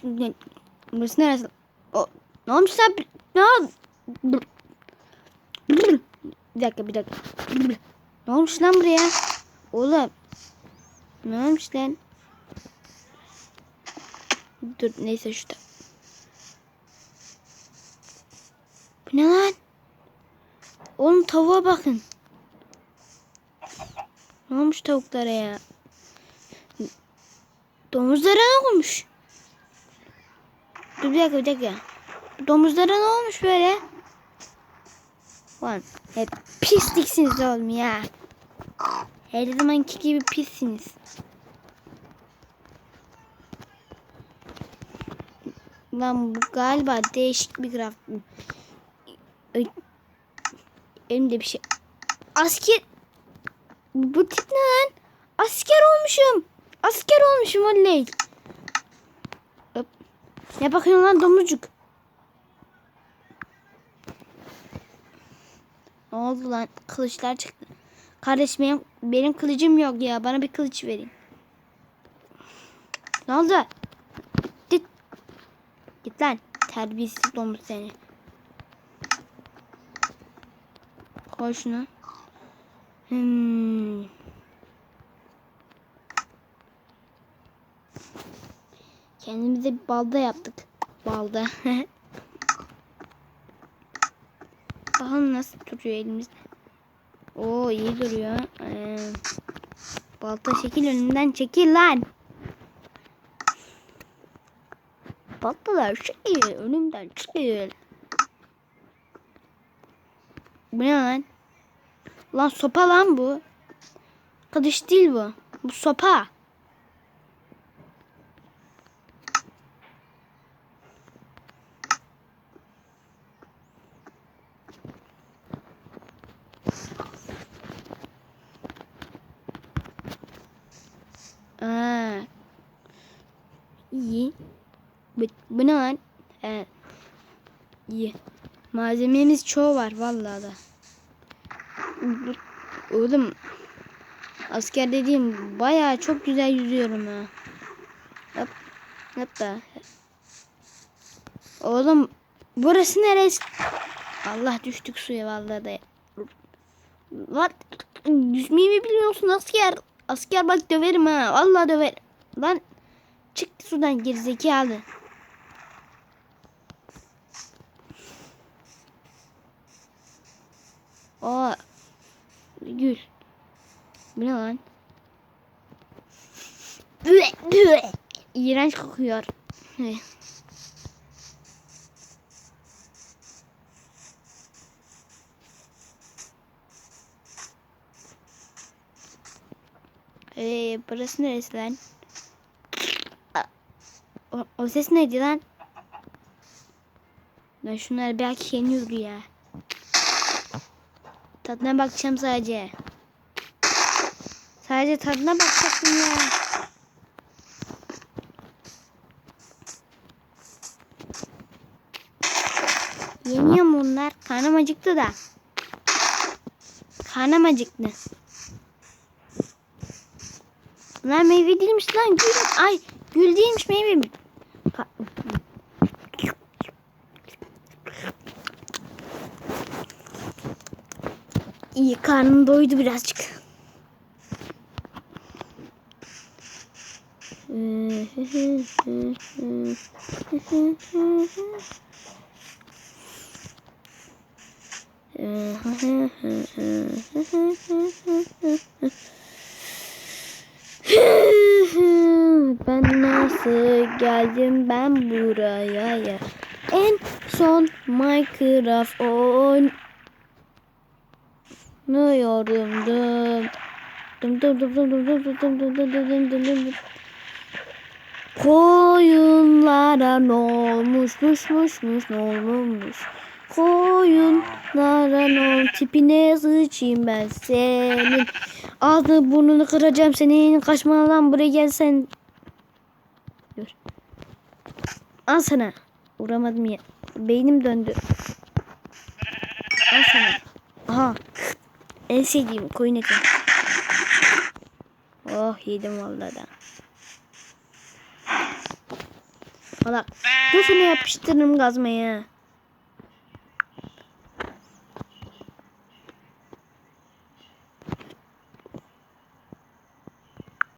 Şimdi burası neresi? O, ne olmuş lan? Ne oldu? Bir dakika bir dakika. Ne olmuş lan buraya? Oğlum. Ne olmuş lan? Dur neyse şurada. Bu ne lan? Oğlum tavuğa bakın. Ne olmuş tavuklara ya? Domuzlara ne olmuş? Dur bir dakika bir dakika. Domuzlara ne olmuş böyle? Lan hep pisliksiniz oğlum ya. Her zamanki gibi pissiniz. Lan bu galiba değişik bir graf. Elimde bir şey. Asker. Bu tip ne lan? Asker olmuşum. Asker olmuşum oley. Ne bakıyorsun lan domuzcuk? Ne oldu lan? Kılıçlar çıktı. Kardeş benim, benim kılıcım yok ya. Bana bir kılıç verin. Ne oldu? Git. Git lan. Terbiyesiz domuz seni. Koy şunu. Hmm. Kendimize bir balda yaptık. Balda. Bakalım nasıl duruyor elimizde. Oo iyi duruyor. Ee, balta şekil önünden çekil lan. Baltalar çekil önümden çekil. Bu ne lan? Lan sopa lan bu. Kılıç değil bu. Bu sopa. İyi. Bu, bu ne lan? İyi. Malzememiz çoğu var vallahi da. Oğlum asker dediğim bayağı çok güzel yüzüyorum ha. Hop. Hatta. Oğlum burası neresi? Allah düştük suya vallahi da. Lan yüzmeyi mi biliyorsun asker? Asker bak döverim ha. Vallahi döver. Lan çık sudan gerizekalı. Aa. Gül. Bu ne lan? İğrenç kokuyor. Ee, burası neresi lan? O, o ses neydi lan? Ben şunlar belki yeniyordu ya. Tadına bakacağım sadece. Sadece tadına bakacaktım ya. Yeniyor mu bunlar? Karnım acıktı da. Karnım acıktı. Bunlar meyve değilmiş lan. Gül. Ay gül değilmiş meyve İyi karnım doydu birazcık. Ben nasıl geldim ben buraya ya? En son Minecraft oyn Nuyordum dum dum dum dum dum dum dum dum dum dum dum dum dum dum dum Koyunlara ne olmuşmuşmuşmuş ne olmuş Koyunlara ne ol tipine sıçayım ben senin Ağzını burnunu kıracağım senin kaçma lan buraya gelsen Dur Al sana Vuramadım ya Beynim döndü Al sana Aha en sevdiğim koyun eti. Oh yedim vallahi da. salak. Gözüne yapıştırırım gazmayı.